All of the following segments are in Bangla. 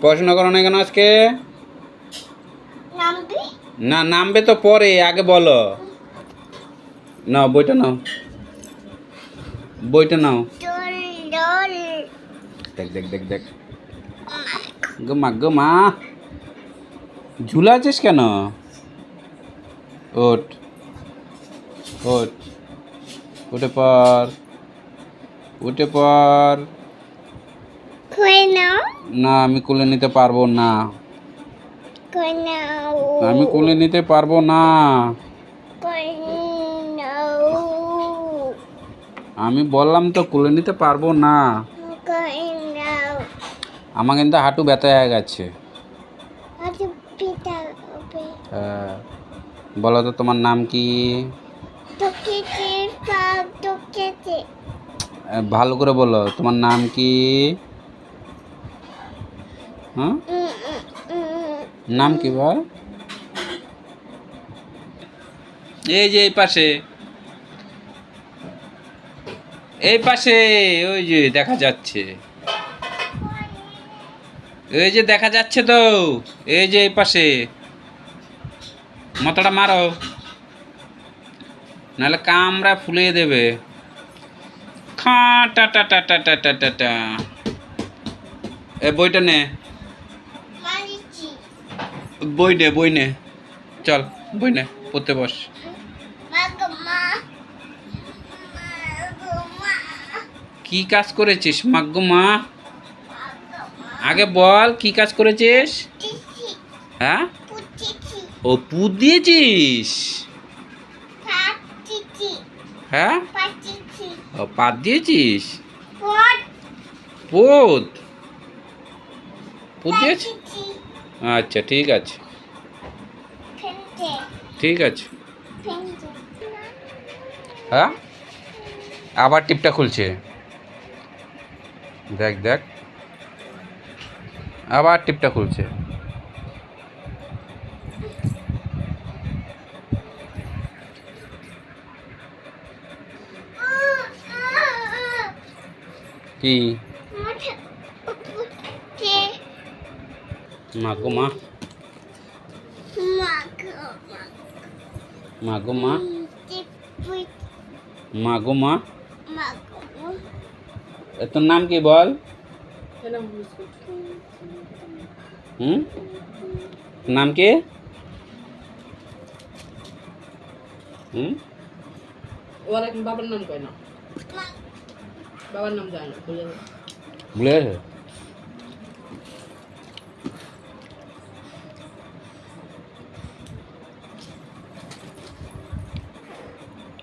পড়াশোনা করো না কেন আজকে? না নামবে তো পরে আগে বলো। নাও বইটা নাও। বইটা নাও। দেখ দেখ দেখ দেখ। গোমা গোমা ঝুলা আছিস কেন? ওট ওট উঠে পর উঠে পর কই নাও? না আমি কোলে নিতে পারব না। কই নাও? আমি কোলে নিতে পারব না। কই নাও? আমি বললাম তো কোলে নিতে পারব না। কই নাও? আমার কিন্তু হাঁটু ব্যথা হয়ে গেছে। হ্যাঁ। বলো তো তোমার নাম কি? ভালো করে বলো তোমার নাম কি? হ্যাঁ নাম কি বল? এই যে এই পাশে। এই পাশে, ওই যে দেখা যাচ্ছে। এই যে দেখা যাচ্ছে তো, এই যে এই পাশে। মাথাটা মারো। নাহলে কামরা ফুলিয়ে দেবে। খা টা টা টা টা টা টা টা। এ বইটা নে। বই নে বই নে। চল বই নে পড়তে বস। কি কাজ করেছিস মাগ্গো মা আগে বল কি কাজ করেছিস? হ্যাঁ? ও পুত দিয়েছিস? হ্যাঁ? ও পাত দিয়েছিস? পোত। পুত দিয়েছিস আচ্ছা ঠিক আছে। ঠিক আছে। হ্যাঁ? আবার টিপটা খুলছে। দেখ দেখ। আবার টিপটা খুলছে। কি? मागो मा मागो मा मागो मा मागो मा तो नाम की बोल हम्म नाम के हम्म वाला बाबा नाम कोई ना बाबा नाम जाना बुलेट बुलेट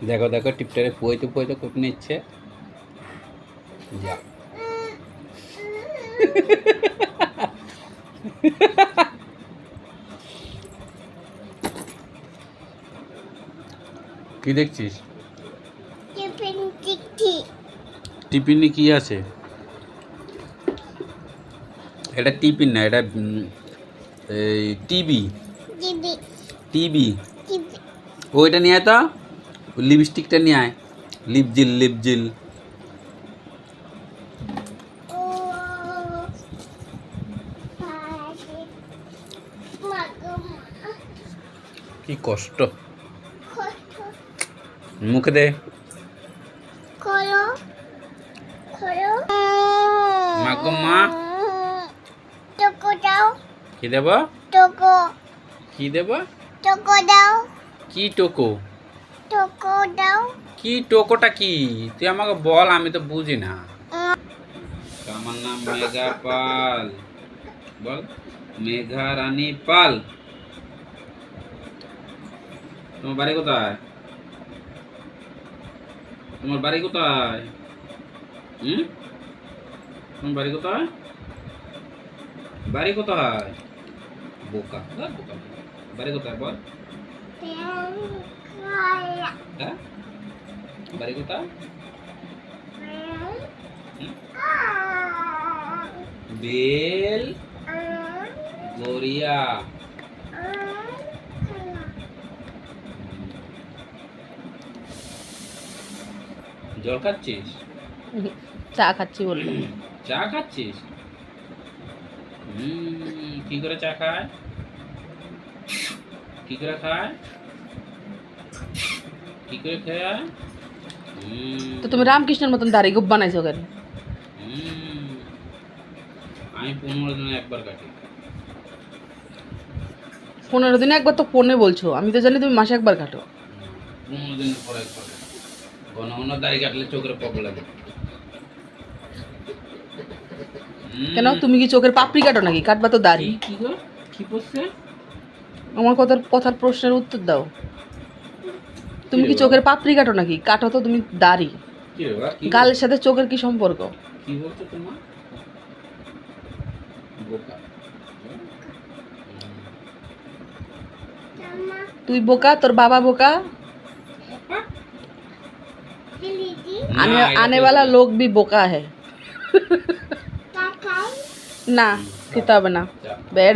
দেখো দেখো টিপটারে পুয়াইতে পুয়াইতে কোপ নিচ্ছে। যা কি দেখছিস? টিফিন কি আছে? এটা টিফিন না এটা টিভি। টিভি। ওইটা নিয়ে তো। লিপস্টিকটা নিয়ে আয়। লিপজিল লিপজিল। কি কষ্ট। মুখে দে। মাগমা টকো দাও কি দেব? টকো। কি দেব? টকো দাও। কি টোকো? টকো দাও কি টোকোটা কি? তুই আমাকে বল আমি তো বুঝি না। আমার নাম মেঘা পাল। বল মেঘা রানী পাল। তোমার বাড়ি কোথায়? তোমার বাড়ি কোথায়? হুম? তোমার বাড়ি কোথায়? বাড়ি কোথায়? বোকা বোকা বাড়ি কোথায় বল। হ্যাঁ? বাড়ি কোথায়? বেল গড়িয়া। জল খাচ্ছিস? চা খাচ্ছি বলল। চা খাচ্ছিস? কি করে চা খায়? কি করে খায়? কি করে খায়? তো তুমি রামকৃষ্ণের মতন দাড়ি গুপ বানাইছো কেন? আমি পনেরো দিনে একবার কাটি। পনেরো দিনে একবার তো ফোনে বলছো আমি তো জানি তুমি মাসে একবার কাটো। পনেরো পর একবার ঘন ঘন দাড়ি কাটলে চোখের প্রবলেম কেন? তুমি কি চোখের পাপড়ি কাটো নাকি? কাটবা তো দাড়ি। কি আমার কথার কথার প্রশ্নের উত্তর দাও। তুমি কি কি রে চোখের পাপড়ি কাটো নাকি কাটো তো তুমি দাড়ি কি রে বাবা কি গালের সাথে চোখের কি সম্পর্ক কি বলছো তোমার বোকা Mama, তুই বোকা তোর বাবা বোকা Lili, না, आने এটা आने কেউ वाला বলে। लोग भी बोका है Kakao. ना किताब ना যা। बैठ